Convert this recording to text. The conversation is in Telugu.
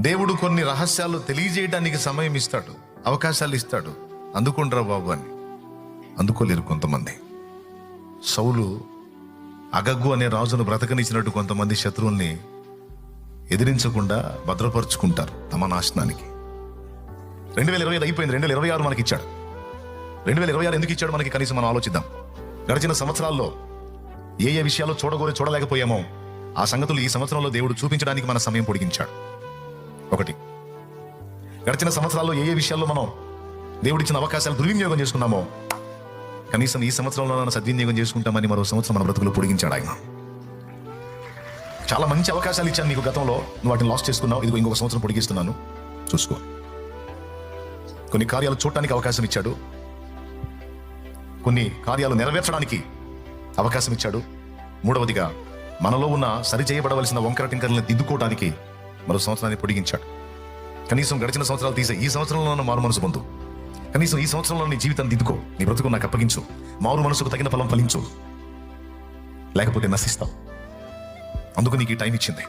దేవుడు కొన్ని రహస్యాలు తెలియజేయడానికి సమయం ఇస్తాడు అవకాశాలు ఇస్తాడు. అందుకుంటారా బాబు అని. అందుకోలేరు కొంతమంది. సౌలు అగగ్గు అనే రాజును బ్రతకనిచ్చినట్టు కొంతమంది శత్రువుల్ని ఎదిరించకుండా భద్రపరుచుకుంటారు తమ నాశనానికి. రెండు వేల ఇరవై ఐదు అయిపోయింది. రెండు వేల ఇరవై ఆరు మనకి ఇచ్చాడు రెండు వేల ఇరవై ఆరు ఎందుకు ఇచ్చాడు మనకి? కనీసం మనం ఆలోచిద్దాం. గడిచిన సంవత్సరాల్లో ఏ ఏ విషయాలు చూడగోరి చూడలేకపోయామో ఆ సంగతులు ఈ సంవత్సరంలో దేవుడు చూపించడానికి మన సమయం పొడిగించాడు. ఒకటి. గడిచిన సంవత్సరాల్లో ఏ ఏ విషయాల్లో మనం దేవుడిచ్చిన అవకాశాలు దుర్వినియోగం చేసుకున్నామో కనీసం ఈ సంవత్సరంలో సద్వినియోగం చేసుకుంటామని మరో సంవత్సరం మన బ్రతుకులు పొడిగించాడు ఆయన. చాలా మంచి అవకాశాలు ఇచ్చాను నీకు గతంలో. నువ్వు వాటిని లాస్ చేసుకున్నావు. ఇదిగో ఇంకొక సంవత్సరం పొడిగిస్తున్నాను. చూసుకో. కొన్ని కార్యాలు చూడటానికి అవకాశం ఇచ్చాడు. కొన్ని కార్యాలు నెరవేర్చడానికి అవకాశం ఇచ్చాడు. మూడవదిగా మనలో ఉన్న సరిచేయబడవలసిన వంకర టింకర్లను దిద్దుకోవడానికి మరో సంవత్సరాన్ని పొడిగించాడు. కనీసం గడిచిన సంవత్సరాలు తీసే ఈ సంవత్సరంలో మారు మనసు పొందు. కనీసం ఈ సంవత్సరంలో నీ జీవితాన్ని దిద్దుకో. నీ బ్రతుకు నాకు అప్పగించు. మారు మనసుకు తగిన ఫలం ఫలించు. లేకపోతే నశిస్తావు. అందుకు నీకు ఈ టైం ఇచ్చింది.